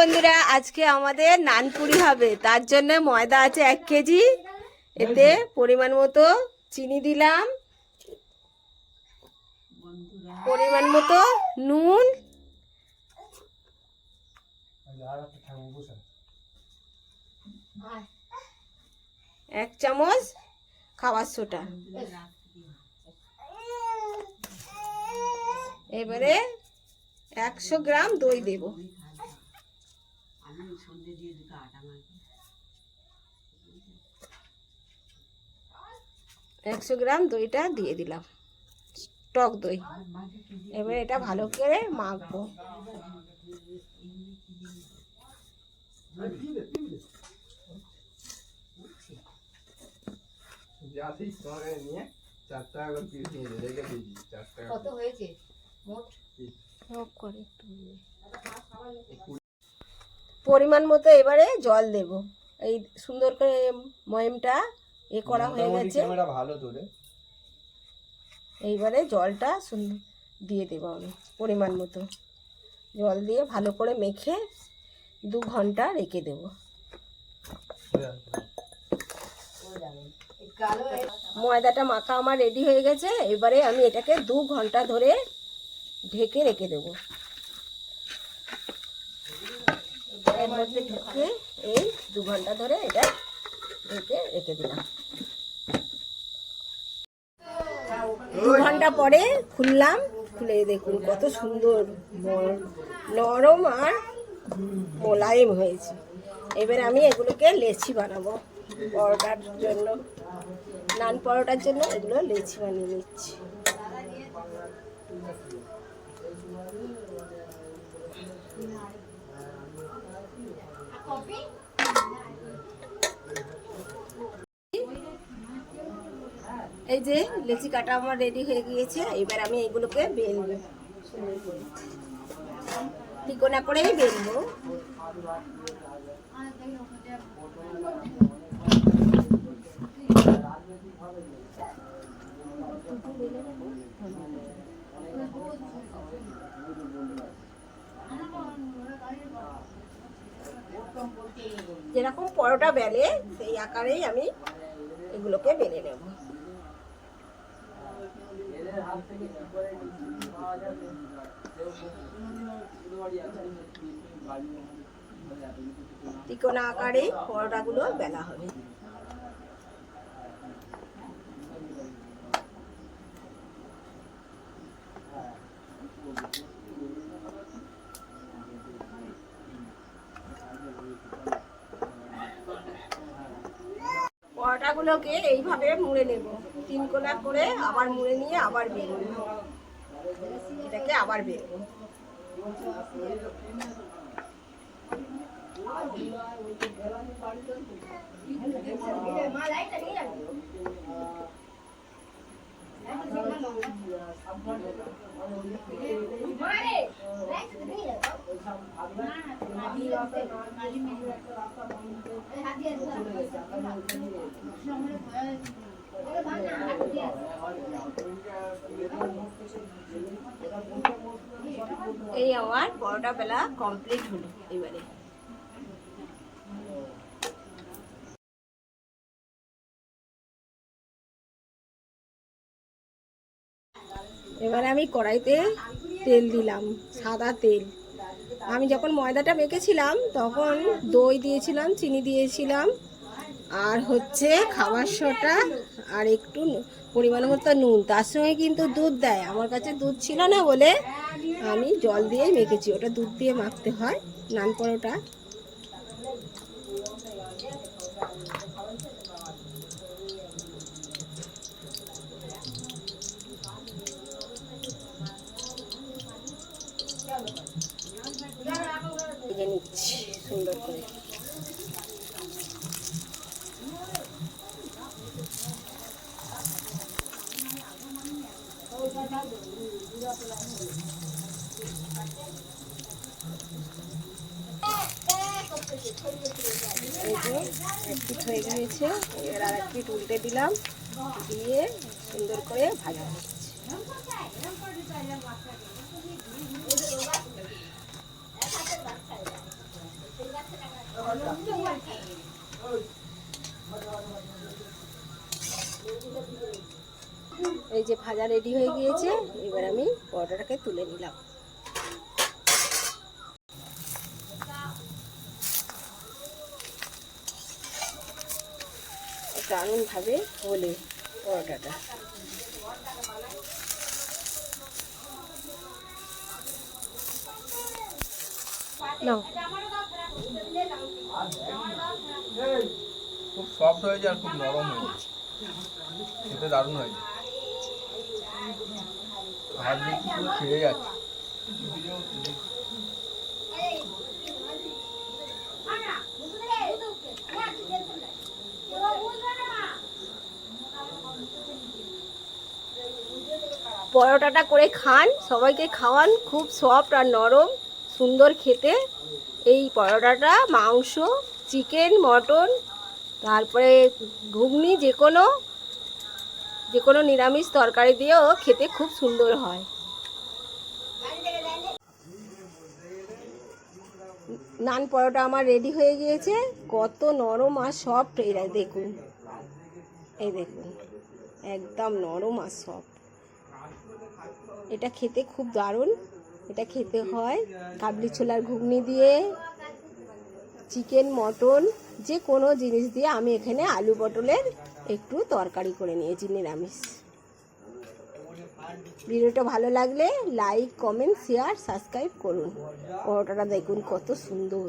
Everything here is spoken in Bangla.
বন্ধুরা, আজকে আমাদের নানপুরি হবে। তার জন্য ময়দা আছে এক কেজি। এতে পরিমাণ মতো চিনি দিলাম। পরিমাণ মতো নুন। এক চামচ খাবার সোটা এবারে একশো গ্রাম দই দেব। একশো গ্রাম দইটা দিয়ে দিলাম। টক দই। এবার এটা ভালো করে মাখবো। কত হয়েছে? মোট? করে একটু দিয়ে। পরিমাণ মতো এবারে জল দেব। এই সুন্দর করে ময়মটা এ করা হয়ে গেছে। ভালো তোরে এইবারে জলটা সুন্দর দিয়ে দেবো আমি পরিমাণ মতো। জল দিয়ে ভালো করে মেখে দু ঘণ্টা রেখে দেবো। ময়দাটা মাখা আমার রেডি হয়ে গেছে। এবারে আমি এটাকে দু ঘণ্টা ধরে ঢেকে রেখে দেবো। এর মধ্যে ঢুকে এই দু ঘণ্টা ধরে এটা ঢেকে রেখে দিলাম। দু ঘণ্টা পরে খুললাম, খুলে দেখুন কত সুন্দর নরম আর মোলায়েম হয়েছে। এবার আমি এগুলোকে লেচি বানাবো পরোটার জন্য। নান পরোটার জন্য এগুলো লেচি বানিয়ে নিচ্ছি। এই যে লেচি কাটা আমার রেডি হয়ে গিয়েছে, এবার আমি এগুলোকে বেলবো সুন্দর করে। তিকোনা করেই বেলবো যেরকম পরোটা বেলে সেই আকারেই আমি এগুলোকে বেলে নেব। তিকোনা আকারেই পরোটাগুলো বেলা হবে। পরোটাগুলোকে এইভাবে মুড়ে নেব। তিন কোনা করে আবার মুড়ে নিয়ে আবার বেরো এটাকে আবার বেরোবো এই আমার পরোটা বেলা কমপ্লিট হলো এবারে এবারে আমি কড়াইতে তেল দিলাম, সাদা তেল। আমি যখন ময়দাটা মেখেছিলাম, তখন দই দিয়েছিলাম, চিনি দিয়েছিলাম, আর হচ্ছে খাবার সোটা আর একটু পরিমাণ মতো নুন। তার সঙ্গে কিন্তু দুধ দেয়। আমার কাছে দুধ ছিল না বলে আমি জল দিয়ে মেখেছি। ওটা দুধ দিয়ে মাখতে হয়, নান পরোটা। নিচ্ছি সুন্দর করে। হয়ে গিয়েছে এবার আর উল্টে দিলাম দিয়ে সুন্দর করে ভাজা হচ্ছে। এই যে ভাজা রেডি হয়ে গিয়েছে, এবার আমি পরোটাটাকে তুলে নিলাম। দারুণভাবে হলে পরোটাটা। নাও। খুব সফট হয়েছে আর খুব নরম হয়েছে খেতে দারুণ হয়েছে হাত দিয়ে যাচ্ছে। পরোটাটা করে খান, সবাইকে খাওয়ান, খুব সফট আর নরম, সুন্দর খেতে। এই পরোটাটা, মাংস, চিকেন, মটন, তারপরে ঘুগনি যে কোনো যে কোনো নিরামিষ তরকারি দিয়েও খেতে খুব সুন্দর হয়। নান পরোটা আমার রেডি হয়ে গিয়েছে। কত নরম আর সফট এরা দেখুন। এই দেখুন, একদম নরম আর সফট এটা খেতে খুব দারুণ। এটা খেতে হয়। কাবলি ছোলার ঘুগনি দিয়ে, চিকেন, মটন যে কোনো জিনিস দিয়ে আমি এখানে আলু পটলের একটু তরকারি করে নিয়েছি, নিরামিষ। ভিডিওটা ভালো লাগলে লাইক, কমেন্ট, শেয়ার, সাবস্ক্রাইব করুন। পরোটাটা দেখুন কত সুন্দর।